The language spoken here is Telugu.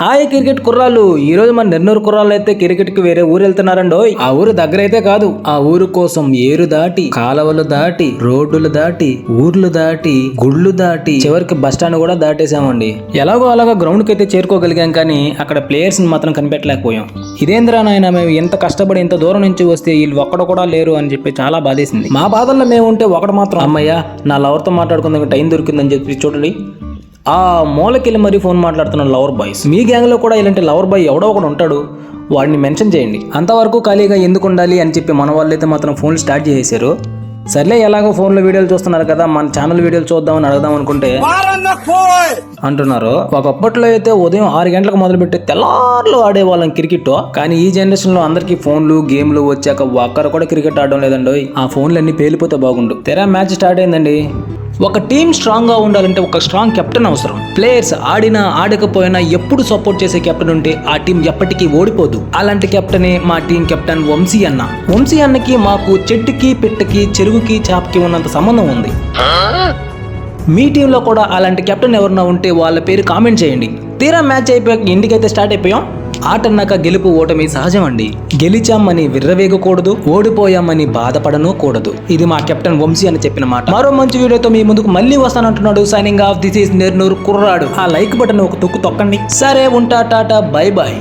హాయ్ క్రికెట్ కుర్రాళ్ళు. ఈ రోజు మన నెన్నూరు కుర్రాళ్ళు అయితే క్రికెట్కి వేరే ఊరు వెళ్తున్నారండో ఆ ఊరు దగ్గర అయితే కాదు ఆ ఊరు కోసం ఏరు దాటి కాలవలు దాటి రోడ్డులు దాటి ఊర్లు దాటి గుళ్ళు దాటి చివరికి బస్ స్టాండ్ కూడా దాటేసామండి ఎలాగో అలాగా గ్రౌండ్కి అయితే చేరుకోగలిగాం కానీ అక్కడ ప్లేయర్స్ని మాత్రం కనిపెట్టలేకపోయాం. ఇదేంద్రా నాయన మేము ఎంత కష్టపడి ఇంత దూరం నుంచి వస్తే వీళ్ళు ఒక్కడ కూడా లేరు అని చెప్పి చాలా బాధేసింది. మా బాధల్లో మేము ఉంటే ఒకటి మాత్రం అమ్మయ్య నా లవర్తో మాట్లాడుకుందాం టైం దొరికిందని చెప్పి చూడండి ఆ మూలకెళ్ళి మరీ ఫోన్ మాట్లాడుతున్న లవర్ బాయ్స్. మీ గ్యాంగ్లో కూడా ఇలాంటి లవర్ బాయ్ ఎవడో ఒకడు ఉంటాడు వాడిని మెన్షన్ చేయండి. అంతవరకు ఖాళీగా ఎందుకు ఉండాలి అని చెప్పి మన వాళ్ళు అయితే మాత్రం ఫోన్లు స్టార్ట్ చేసేసారు. సర్లే ఎలాగో ఫోన్లో వీడియోలు చూస్తున్నారు కదా మన ఛానల్ వీడియోలు చూద్దామని అడగదాం అనుకుంటే అంటున్నారు. ఒకప్పట్లో అయితే ఉదయం ఆరు గంటలకు మొదలుపెట్టి తెల్లార్లు ఆడేవాళ్ళం క్రికెట్ కానీ ఈ జనరేషన్లో అందరికి ఫోన్లు గేమ్లు వచ్చాక ఒక్కరు కూడా క్రికెట్ ఆడడం లేదండి ఆ ఫోన్లు అన్ని పేలిపోతే బాగుండు. తెరా మ్యాచ్ స్టార్ట్ అయిందండి. ఒక టీం స్ట్రాంగ్గా ఉండాలంటే ఒక స్ట్రాంగ్ కెప్టెన్ అవసరం. ప్లేయర్స్ ఆడినా ఆడకపోయినా ఎప్పుడు సపోర్ట్ చేసే కెప్టెన్ ఉంటే ఆ టీం ఎప్పటికీ ఓడిపోదు. అలాంటి కెప్టెనే మా టీం కెప్టెన్ వంశీ అన్న. వంశీ అన్నకి మాకు చెట్టుకి పెట్టకి చెరువుకి చాపకి ఉన్నంత సంబంధం ఉంది. మీ టీంలో కూడా అలాంటి కెప్టెన్ ఎవరన్నా ఉంటే వాళ్ళ పేరు కామెంట్ చేయండి. తీరా మ్యాచ్ అయిపోయాక ఇంటికైతే స్టార్ట్ అయిపోయాం. ఆటన్నాక గెలుపు ఓటమి సహజం అండి గెలిచామని విర్రవేగకూడదు ఓడిపోయామని బాధపడను కూడదు. ఇది మా కెప్టెన్ వంశీ అని చెప్పిన మాట. మరో మంచి వీడియోతో మీ ముందుకు మళ్ళీ వస్తానంటున్నాడు signing off this is Nernuru కుర్రాడు ఆ లైక్ బటన్ ఒక తొక్కు తొక్కండి. సరే ఉంటా టాటా బై బాయ్